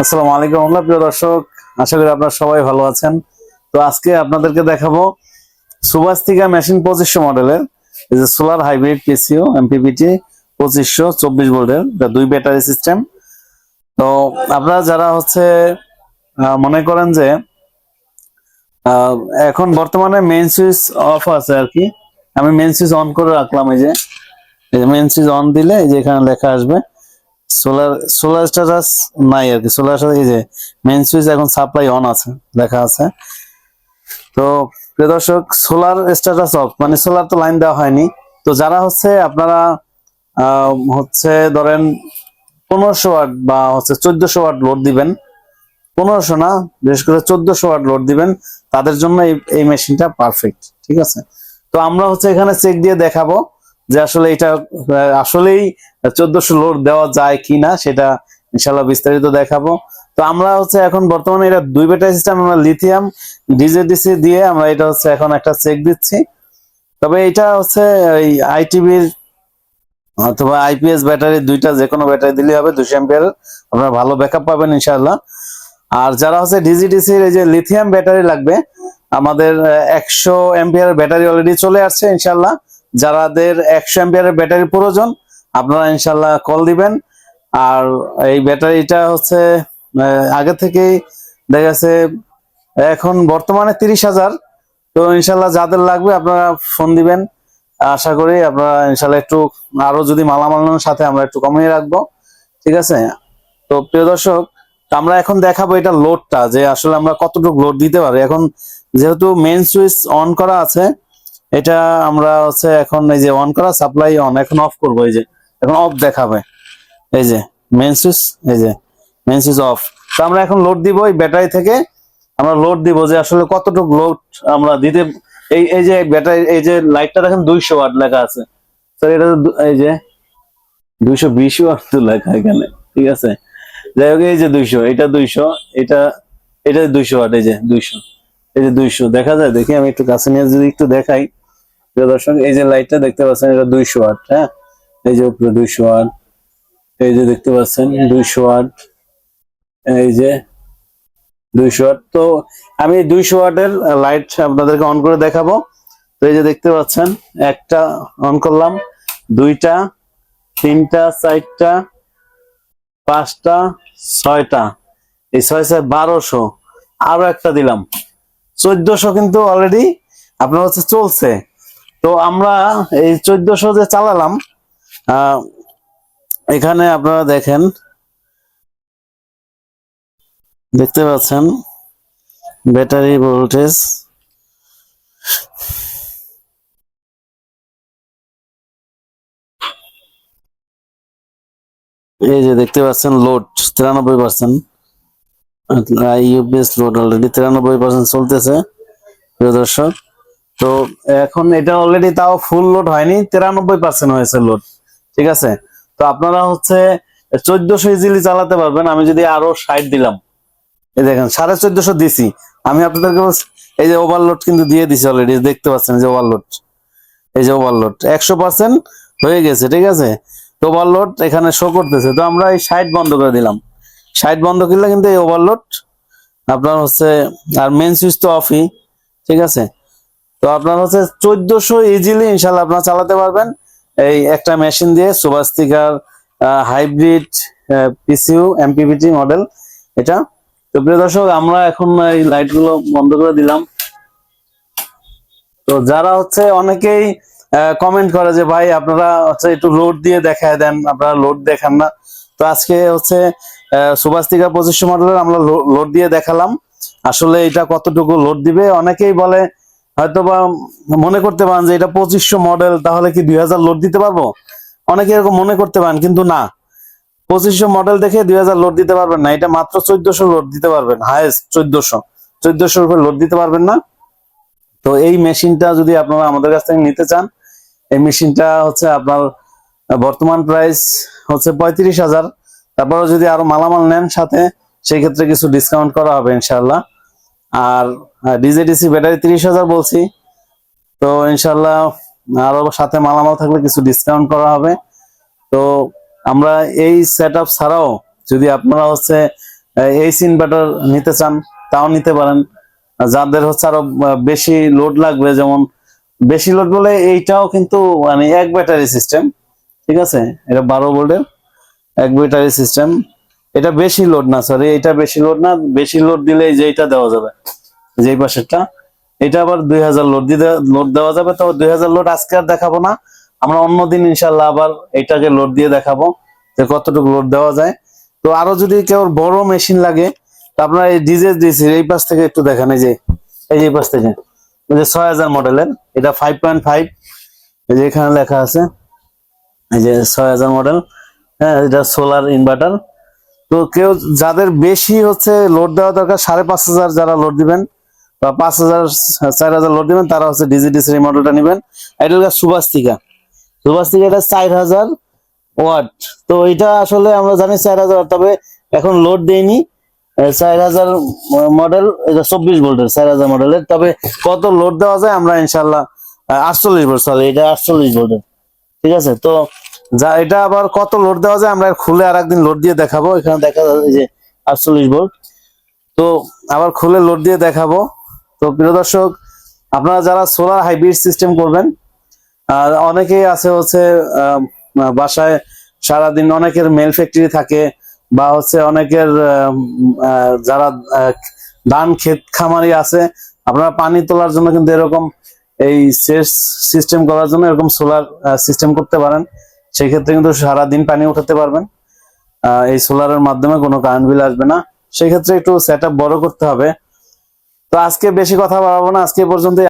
আসসালামু আলাইকুম আল্লাহ প্রিয় দর্শক, আশা করি আপনারা সবাই ভালো আছেন। তো আজকে আপনাদেরকে দেখাবো সুভাস্তিকা মেশিন পঁচিশশো মডেলের, এই যে সোলার হাইব্রিড পিসিও এমপিপিটি পঁচিশশো চব্বিশ ভোল্টের দুই ব্যাটারি সিস্টেম। তো আপনারা যারা হচ্ছে মনে করেন যে এখন বর্তমানে মেইন সুইচ অফ আছে আর কি, আমি মেইন সুইচ অন করে রাখলাম এই যে মেইন সুইচ অন দিলে এই যে এখানে লেখা আসবে। সোলার সোলার স্ট্যাটাস নাই আর কি। সোলার এই যে মেইন সুইচ এখন সাপ্লাই অন আছে লেখা আছে। তো প্রিয় দর্শক সোলার স্ট্যাটাস অফ মানে সোলার তো লাইন দেওয়া হয়নি। তো যারা হচ্ছে আপনারা হচ্ছে ধরেন পনেরোশো ওয়াট বা হচ্ছে চোদ্দশো ওয়াট লোড দিবেন, পনেরোশো না, বিশেষ করে চোদ্দশো ওয়াট লোড দিবেন, তাদের জন্য এই মেশিনটা পারফেক্ট ঠিক আছে? তো আমরা হচ্ছে এখানে চেক দিয়ে দেখাবো। যে আসলে এটা আসলেই চোদ্দশো লোড দেওয়া যায় কিনা সেটা ইনশাল্লাহ বিস্তারিত দেখাবো। তো আমরা হচ্ছে এখন বর্তমানে এটা দুই ব্যাটারি সিস্টেম আমরা লিথিয়াম ডিজেডিসি দিয়ে আমরা এটা হচ্ছে এখন একটা চেক দিচ্ছি। তবে এটা হচ্ছে এই আইটিভির অথবা আইপিএস ব্যাটারি দুইটা যে কোনো ব্যাটারি দিলে হবে, দুশো এম্পিয়ারের আপনারা ভালো ব্যাকআপ পাবেন ইনশাল্লাহ আর যারা হচ্ছে ডিজিডিসির এই যে লিথিয়াম ব্যাটারি লাগবে, আমাদের একশো এম্পিয়ার ব্যাটারি অলরেডি চলে আসছে ইনশাল্লাহ যারাদের একশো এম্পিয়ারের ব্যাটারি প্রয়োজন, আপনারা ইনশাল্লাহ কল দিবেন। আর এই ব্যাটারিটা হচ্ছে আগে থেকেই দেখা গেছে, এখন বর্তমানে তিরিশ হাজার। তো ইনশাল্লাহ যাদের লাগবে আপনারা ফোন দিবেন। আশা করি আপনারা ইনশাল্লাহ একটু আরও যদি মালামালের সাথে আমরা একটু কমিয়ে রাখব। ঠিক আছে? তো প্রিয় দর্শক আমরা এখন দেখাবো এটা লোডটা যে আসলে আমরা কতটুকু লোড দিতে পারি। এখন যেহেতু মেন সুইচ অন করা আছে এটা আমরা হচ্ছে এখন এই যে অন করা সাপ্লাই অন এখন অফ করব, এই যে। এখন অফ দেখাবে। এই যে মেন সুইচ এই যে মেন সুইচ অফ তো আমরা এখন লোড দিব এই ব্যাটারি থেকে। আমরা লোড দিব যে আসলে কতটুকু লোড আমরা দিতে এই এই যে ব্যাটারি এই যে লাইটটা দেখেন দুইশো ওয়াট লেখা আছে। স্যার এটা এই যে দুইশো বিশ ওয়াট তো লেখা এখানে, ঠিক আছে? যাই হোক, এই যে দুইশো, এটা দুইশো, এটা এটা দুইশো ওয়াট এই যে দুইশো। এই যে দুইশো, দেখা যায়? দেখি আমি একটু কাছে নিয়ে যদি একটু দেখাই। প্রিয় দর্শক, এই যে লাইটটা দেখতে পাচ্ছেন, এটা দুইশো ওয়াট হ্যাঁ? এই যে উপরে দুইশো ওয়াট এই যে দেখতে পাচ্ছেন, দুইশো ওয়াট এই যে দুইশো ওয়াট তো আমি দুইশো ওয়াটের লাইট আপনাদেরকে অন করে দেখাবো। তো এই যে দেখতে পাচ্ছেন, একটা অন করলাম, দুইটা, তিনটা, চারটা, পাঁচটা, ছয়টা। এই ছয় ছয় বারোশো। আরও একটা দিলাম। চোদ্দশো কিন্তু অলরেডি আপনার হচ্ছে চলছে। তো আমরা এই চোদ্দশো যে চালালাম এখানে আপনারা দেখেন, দেখতে পাচ্ছেন, ব্যাটারি ভোল্টেজ। এই যে দেখতে পাচ্ছেন লোড তিরানব্বই পার্সেন্ট লোড অলরেডি তিরানব্বই পার্সেন্ট চলতেছে দর্শক। তো এখন এটা অলরেডি তাও ফুল লোড হয়নি, তিরানব্বই পার্সেন্ট হয়েছে লোড ঠিক আছে? তো আপনারা হচ্ছে চোদ্দশো ইজিলি চালাতে পারবেন, আমি যদি আরও ষাট দিলাম। এই দেখেন, সাড়ে চোদ্দশো দিছি। আমি আপনাদেরকে এই যে ওভারলোড কিন্তু দিয়ে দিছি অলরেডি দেখতে পাচ্ছেন যে ওভারলোড এই যে ওভারলোড একশো পার্সেন্ট হয়ে গেছে, ঠিক আছে? তো ওভারলোড এখানে শো করতেছে। তো আমরা এই সাইড বন্ধ করে দিলাম। সাইড বন্ধ করলে কিন্তু এই ওভারলোড আপনার হচ্ছে, আর মেন সুইচ তো অফই ঠিক আছে? তো আপনার হচ্ছে চোদ্দশো ইজিলি ইনশাল্লাহ আপনার চালাতে পারবেন। এই একটা মেশিন দিয়ে সুভাস্তিকার হাইব্রিড পিসিউ এমপিপিটি মডেল এটা। তো প্রিয় দর্শক, আমরা এখন এই লাইটগুলো বন্ধ করে দিলাম। তো যারা হচ্ছে অনেকেই কমেন্ট করে যে, ভাই, আপনারা হচ্ছে একটু লোড দিয়ে দেখায় দেন, আপনারা লোড দেখান না। তো আজকে হচ্ছে সুভাস্তিকা পঁচিশশো মডেলের আমরা লোড দিয়ে দেখালাম। আসলে এটা কতটুকু লোড দিবে? অনেকেই বলে হয়তো বা মনে করতে পারেন যে এটা পঁচিশশো মডেল তাহলে কি দুই হাজার লোড দিতে পারব? অনেকে এরকম মনে করতে পারেন, কিন্তু না। পঁচিশশো মডেল দেখে দুই হাজার লোড দিতে পারবেন না। এটা মাত্র চোদ্দশো লোড দিতে পারবেন হায়েস্ট চোদ্দশো। চোদ্দশোর উপরে লোড দিতে পারবেন না। তো এই মেশিনটা যদি আপনারা আমাদের কাছ থেকে নিতে চান, এই মেশিনটা হচ্ছে আপনার বর্তমান প্রাইস হচ্ছে পঁয়ত্রিশ হাজার। তারপরে যদি আরও মালামাল নেন সাথে সেই ক্ষেত্রে কিছু ডিসকাউন্ট করা হবে ইনশাল্লাহ আর ডিজেডিসি ব্যাটারি তিরিশ হাজার বলছি। তো ইনশাল্লাহ, আরও সাথে মালামাল থাকলে কিছু ডিসকাউন্ট করা হবে। তো আমরা এই সেট আপ ছাড়াও যদি আপনারা হচ্ছে এইচ ইনভার্টার নিতে চান, তাও নিতে পারেন। যাদের হচ্ছে আরও বেশি লোড লাগবে, যেমন বেশি লোড বলে এইটাও কিন্তু মানে এক ব্যাটারি সিস্টেম ঠিক আছে? এটা বারো ভোল্টের এক ব্যাটারি সিস্টেম এটা বেশি লোড না সরি এটা বেশি লোড না, বেশি লোড দিলে এই যে এটা দেওয়া যাবে। যেই পাশেরটা, এটা আবার দুই হাজার লোড দিতে লোড দেওয়া যাবে তো দুই হাজার লোড আজকে আর দেখাবো না। আমরা অন্যদিন ইনশাল্লাহ আবার এটাকে লোড দিয়ে দেখাবো যে কতটুকু লোড দেওয়া যায়। তো আরও যদি কেউ বড় মেশিন লাগে, তো আপনার এই ডিজে ডিসি এই পাশ থেকে একটু দেখেন, এই যে এই যে পাশ থেকে যে ছয় হাজার মডেলের এটা ফাইভ পয়েন্ট ফাইভ এই যে এখানে লেখা আছে, এই যে ছয় হাজার মডেল হ্যাঁ এটা সোলার ইনভার্টার তো কেউ যাদের বেশি হচ্ছে লোড দেওয়া দরকার, সাড়ে পাঁচ হাজার যারা লোড দিবেন বা পাঁচ হাজার, চার হাজার লোড দিবেন তারা হচ্ছে ডিজিডিসি মডেলটা নেবেন। এটা হলো সুবাস্তিকা এটা চার হাজার ওয়াট। তো এটা আসলে আমরা জানি চার হাজার তবে এখন লোড দেয়নি চার হাজার মডেল চব্বিশ ভোল্টের চার হাজার মডেলের তবে কত লোড দেওয়া যায় আমরা ইনশাল্লাহ আটচল্লিশ ভোল্ট সরি এটা আটচল্লিশ ভোল্টের ঠিক আছে? তো যা, এটা আবার কত লোড দেওয়া যায় আমরা খুলে আর একদিন লোড দিয়ে দেখাবো। এখানে দেখা যাচ্ছে যে আটচল্লিশ ভোল্ট তো আবার খুলে লোড দিয়ে দেখাবো। তো প্রিয় দর্শক, আপনারা যারা সোলার হাইব্রিড সিস্টেম করবেন, আর অনেকেই আছে হচ্ছে বাসায় সারাদিন অনেকের মেল ফ্যাক্টরি থাকে, বা হচ্ছে অনেকের যারা ধান ক্ষেত খামারি আছে, আপনারা পানি তোলার জন্য কিন্তু এরকম এই সেচ সিস্টেম করার জন্য এরকম সোলার সিস্টেম করতে পারেন। সেই ক্ষেত্রে কিন্তু সারাদিন পানি উঠাতে পারবেন। এই সোলারের মাধ্যমে কোনো কারেন্ট বিল আসবে না। সেই ক্ষেত্রে একটু সেট বড় করতে হবে। তো আজকে বেশি কথা বাড়াবো না আজকে পর্যন্ত